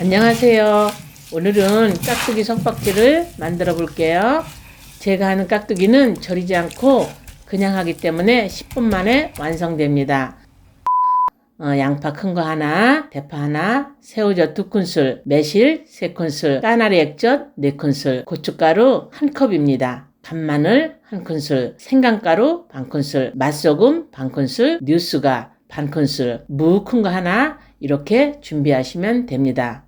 안녕하세요. 오늘은 깍두기 석박지를 만들어 볼게요. 제가 하는 깍두기는 절이지 않고 그냥 하기 때문에 10분 만에 완성됩니다. 어, 양파 큰 거 하나, 대파 하나, 새우젓 두 큰술, 매실 세 큰술, 까나리 액젓 네 큰술, 고춧가루 한 컵입니다. 간마늘 한 큰술, 생강가루 반 큰술, 맛소금 반 큰술, 뉴스가 반 큰술, 무 큰 거 하나 이렇게 준비하시면 됩니다.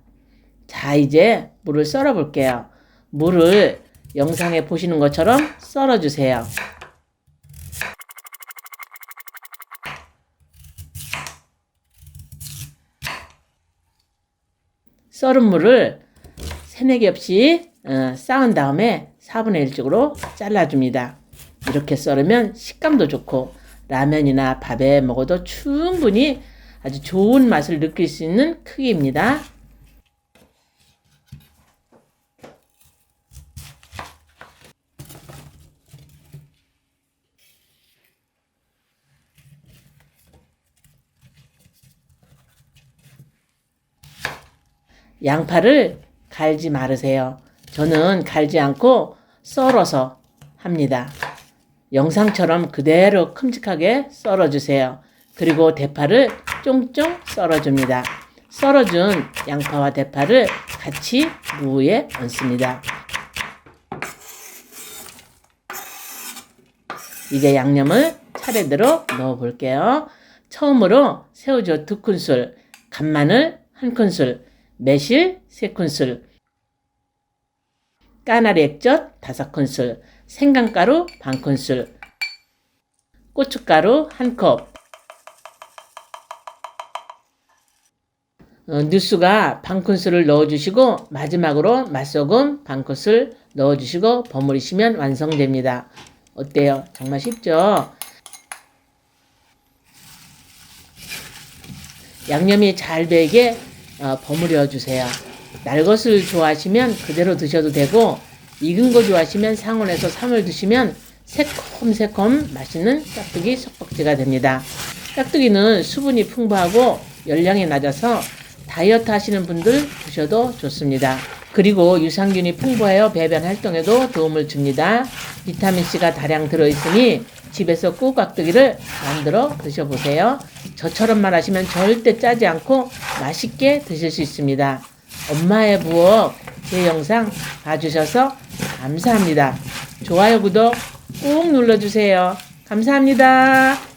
자, 이제 물을 썰어 볼게요. 물을 영상에 보시는 것처럼 썰어 주세요. 썰은 물을 세네 겹씩 어, 쌓은 다음에 4분의 1쪽으로 잘라줍니다. 이렇게 썰으면 식감도 좋고 라면이나 밥에 먹어도 충분히 아주 좋은 맛을 느낄 수 있는 크기입니다. 양파를 갈지 말으세요. 저는 갈지 않고 썰어서 합니다. 영상처럼 그대로 큼직하게 썰어주세요. 그리고 대파를 쫑쫑 썰어줍니다. 썰어준 양파와 대파를 같이 무에 얹습니다. 이제 양념을 차례대로 넣어 볼게요. 처음으로 새우젓 두 큰술, 간마늘 한 큰술, 매실 세 큰술, 까나리 액젓 다섯 큰술, 생강가루 반 큰술, 고춧가루 한 컵, 어, 뉴스가 반 큰술을 넣어주시고 마지막으로 맛소금 반 큰술 넣어주시고 버무리시면 완성됩니다. 어때요? 정말 쉽죠? 양념이 잘 어, 버무려 주세요. 날 것을 좋아하시면 그대로 드셔도 되고 익은 거 좋아하시면 상온에서 3을 드시면 새콤새콤 맛있는 깍두기 석박지가 됩니다. 깍두기는 수분이 풍부하고 열량이 낮아서 다이어트 하시는 분들 드셔도 좋습니다. 그리고 유산균이 풍부하여 배변 활동에도 도움을 줍니다. 비타민C가 다량 들어있으니 집에서 꾹 깍두기를 만들어 드셔보세요. 저처럼만 하시면 절대 짜지 않고 맛있게 드실 수 있습니다. 엄마의 부엌 제 영상 봐주셔서 감사합니다. 좋아요, 구독 꾹 눌러주세요. 감사합니다.